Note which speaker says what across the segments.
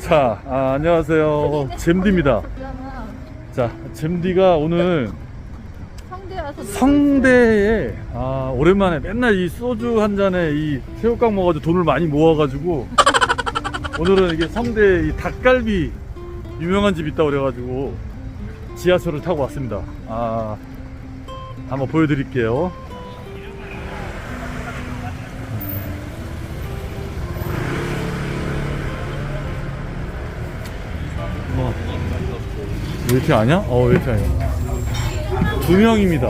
Speaker 1: 자, 아, 안녕하세요. 잼디입니다. 자, 잼디가 오늘
Speaker 2: 성대
Speaker 1: 성대에 아, 오랜만에 맨날 이 소주 한 잔에 이 새우깡 먹어가지고 돈을 많이 모아가지고 오늘은 이게 성대 이 닭갈비 유명한 집 있다 그래가지고 지하철을 타고 왔습니다. 아, 한번 보여드릴게요. 웨이팅 아니야? 어, 웨이팅 아니야. 두 명입니다.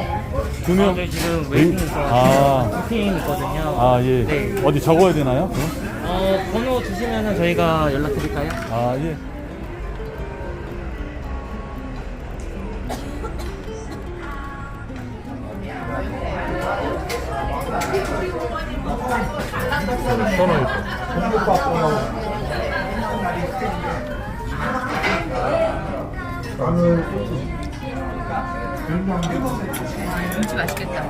Speaker 1: 두 명.
Speaker 3: 저희 지금 웨이팅에서
Speaker 1: 아,
Speaker 3: 부킹 있거든요.
Speaker 1: 아, 예.
Speaker 3: 네.
Speaker 1: 어디 적어야 되나요? 그럼?
Speaker 3: 어, 번호 주시면은 저희가 연락드릴까요?
Speaker 1: 아, 예.
Speaker 2: 김치 맛있겠다.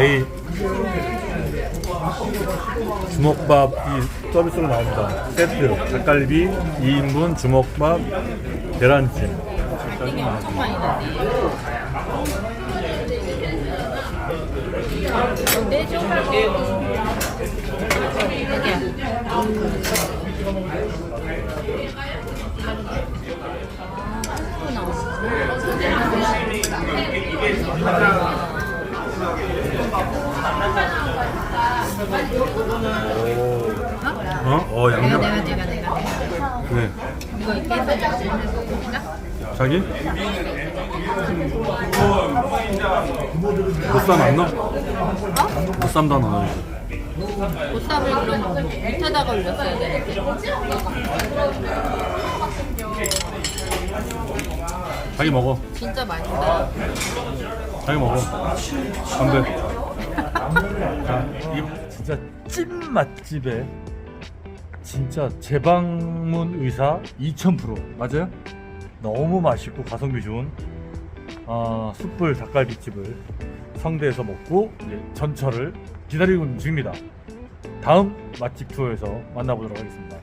Speaker 1: 에이. 주먹밥 이 서비스로 나옵니다. 세트. 닭갈비 2인분 주먹밥 계란찜.
Speaker 2: 엄청 많이 나네. 여기야.
Speaker 1: 어? 어, 양념.
Speaker 2: 내가 내가 내가.
Speaker 1: 네.
Speaker 2: 이거 있게 해서
Speaker 1: 자기? 보쌈 안 넣어? 보쌈도 안 넣어야 지.
Speaker 2: 보쌈을 그럼 밑에다가 올렸어야 되는데.
Speaker 1: 자기 먹어.
Speaker 2: 진짜 맛있다.
Speaker 1: 자기 먹어. 안 돼. 자, 이 진짜 찐 맛집에 진짜 재방문 의사 2000% 맞아요? 너무 맛있고 가성비 좋은 아, 숯불 닭갈비집을 성대에서 먹고 이제 전철을 기다리고 중입니다. 다음 맛집 투어에서 만나보도록 하겠습니다.